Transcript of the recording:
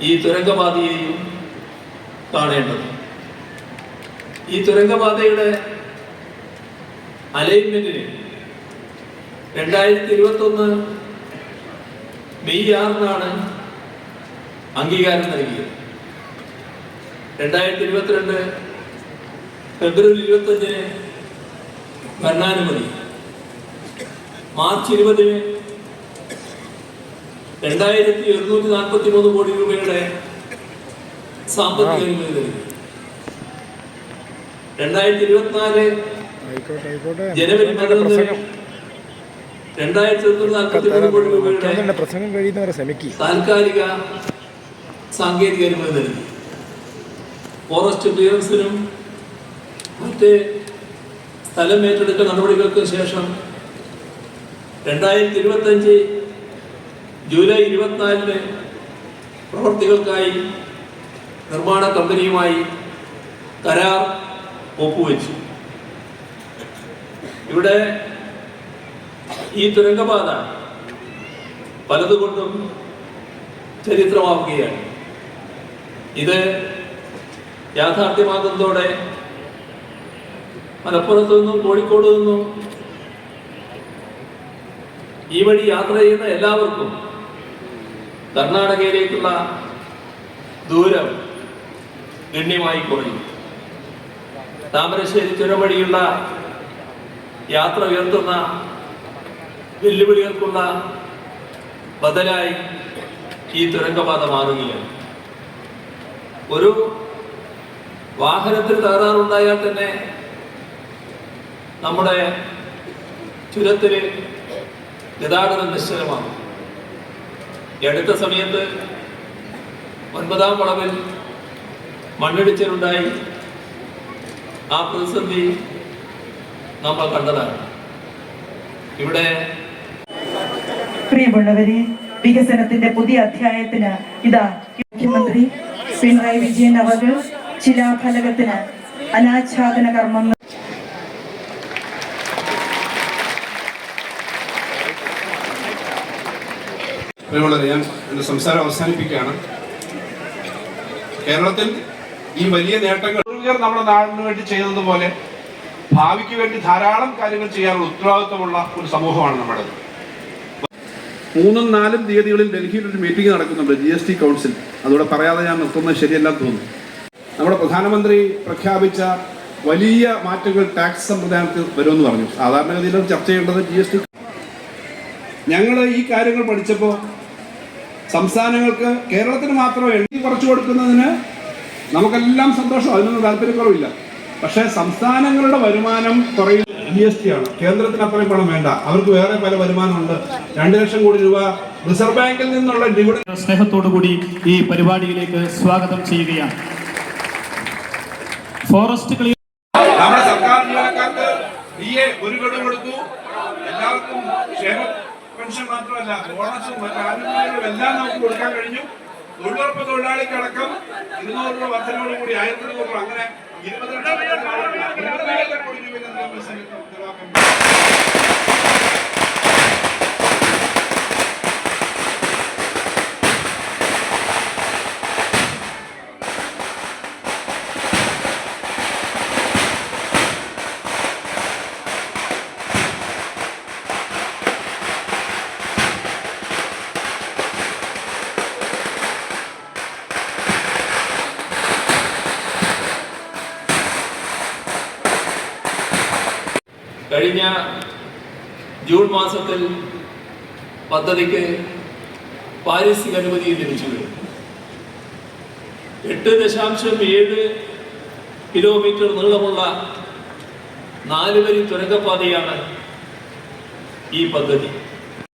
ഈ തുരങ്കപാതയെയും കാണേണ്ടത്. ഈ തുരങ്കപാതയുടെ അലൈൻമെന്റിന് രണ്ടായിരത്തി ഇരുപത്തി ഒന്ന് മെയ് ആറിനാണ് അംഗീകാരം നൽകിയത്. രണ്ടായിരത്തി ഇരുപത്തിരണ്ട് ഫെബ്രുവരി ഇരുപത്തഞ്ചിന് ഭരണാനുമതി മാർച്ച് ഇരുപതിന് രണ്ടായിരത്തി എഴുന്നൂറ്റി നാൽപ്പത്തി മൂന്ന് കോടി രൂപയുടെ സാമ്പത്തിക അനുമതി നൽകി. രണ്ടായിരത്തി ഇരുപത്തിനാല് ജനുവരി പതിനൊന്നിന് രണ്ടായിരത്തി ഒരുന്നൂറ്റി നാൽപ്പത്തി മൂന്ന് കോടി രൂപയുടെ താൽക്കാലിക സാങ്കേതിക അനുമതി നൽകി. ഫോറസ്റ്റ് ക്ലിയറൻസിനും മറ്റ് സ്ഥലം ഏറ്റെടുക്കൽ നടപടികൾക്കും ശേഷം രണ്ടായിരത്തി ഇരുപത്തഞ്ച് ജൂലൈ ഇരുപത്തിനാലിന് പ്രവർത്തികൾക്കായി നിർമ്മാണ കമ്പനിയുമായി കരാർ ഒപ്പുവെച്ചു. ഇവിടെ ഈ തുരങ്കപാത പലതുകൊണ്ടും ചരിത്രമാവുകയാണ്. ഇത് യാഥാർത്ഥ്യമാകുന്നതോടെ മലപ്പുറത്തു നിന്നും കോഴിക്കോട് നിന്നും ഈ വഴി യാത്ര ചെയ്യുന്ന എല്ലാവർക്കും കർണാടകയിലേക്കുള്ള ദൂരം ഗണ്യമായി കുറയും. താമരശ്ശേരി ചുരം വഴിയുള്ള യാത്ര ഉയർത്തുന്ന വെല്ലുവിളികൾക്കുള്ള ബദലായി ഈ തുരങ്കപാത മാറുകയാണ്. ഒരു വാഹനത്തിൽ തകരാറുണ്ടായാൽ തന്നെ നമ്മുടെ ചുരത്തിൽ ഗതാഗതം നിശ്ചലമാകും. ഈ അടുത്ത സമയത്ത് ഒൻപതാം വളവിൽ മണ്ണിടിച്ചിലുണ്ടായി. ആ പ്രതിസന്ധി നമ്മൾ കണ്ടതാണ്. ഇവിടെ പ്രിയമുള്ളവരെ വികസനത്തിന്റെ പുതിയ അധ്യായത്തിന് ഇതാ മുഖ്യമന്ത്രി പിണറായി വിജയൻ അവർ ശിലാഫലകത്തിന് അനാച്ഛാദന കർമ്മം പ്രിയമുള്ളവരെ ഞാൻ എന്റെ സംസാരം അവസാനിപ്പിക്കുകയാണ്. കേരളത്തിൽ ഈ വലിയ നേട്ടങ്ങൾ നമ്മുടെ നാടിന് വേണ്ടി ചെയ്തതുപോലെ ഭാവിക്ക് വേണ്ടി ധാരാളം കാര്യങ്ങൾ ചെയ്യാനുള്ള ഉത്തരവാദിത്വമുള്ള ഒരു സമൂഹമാണ് നമ്മുടെ. മൂന്നും നാലും തീയതികളിൽ ഡൽഹിയിൽ ഒരു മീറ്റിംഗ് നടക്കുന്നുണ്ട് ജി എസ് ടി കൗൺസിൽ അതോടെ പറയാതെ ഞാൻ നിർത്തുന്നത് ശരിയല്ലാന്ന് തോന്നുന്നു. നമ്മുടെ പ്രധാനമന്ത്രി പ്രഖ്യാപിച്ച വലിയ മാറ്റങ്ങൾ ടാക്സ് സമ്പ്രദായത്തിൽ വരുമെന്ന് പറഞ്ഞു. സാധാരണഗതിയിലും ചർച്ച ചെയ്യേണ്ടത് ജി എസ് ടി ഞങ്ങൾ ഈ കാര്യങ്ങൾ പഠിച്ചപ്പോൾ സംസ്ഥാനങ്ങൾക്ക് കേരളത്തിന് മാത്രം എണ്ണി കുറച്ചു കൊടുക്കുന്നതിന് നമുക്കെല്ലാം സന്തോഷം അതിനൊന്നും താല്പര്യക്കുറവില്ല. പക്ഷേ സംസ്ഥാനങ്ങളുടെ വരുമാനം കുറയും ജി എസ് ടി ആണ്. കേന്ദ്രത്തിന് അത്രയും പണം വേണ്ട. അവർക്ക് വേറെ പല വരുമാനമുണ്ട്. രണ്ട് ലക്ഷം കോടി രൂപ റിസർവ് ബാങ്കിൽ നിന്നുള്ള ഡിവിഡൻ സ്നേഹത്തോടുകൂടി ഈ പരിപാടിയിലേക്ക് സ്വാഗതം ചെയ്യുകയാണ്. ഫോറസ്റ്റ് ക്ലിയർ നമ്മുടെ സർക്കാർ ജീവനക്കാർക്ക് ഡി എ ഒരു ഗഡു കൊടുത്തു. പെൻഷൻ മാത്രമല്ല ബോണസും മറ്റ് ആനുകൂല്യങ്ങളും എല്ലാം നമുക്ക് കൊടുക്കാൻ കഴിഞ്ഞു. തൊഴിലുറപ്പ് തൊഴിലാളിക്കടക്കം ഇരുന്നൂറ് രൂപ വർധനയോടുകൂടി ആയിരത്തി ഇരുന്നൂറ് അങ്ങനെ ഇരുപത് കഴിഞ്ഞ ജൂൺ മാസത്തിൽ പദ്ധതിക്ക് പാരിസ്ഥിതിക അനുമതി ലഭിച്ചു എട്ട് ദശാംശം ഏഴ് കിലോമീറ്റർ നീളമുള്ള നാലുവരി തുരങ്കപ്പാതയാണ് ഈ പദ്ധതി.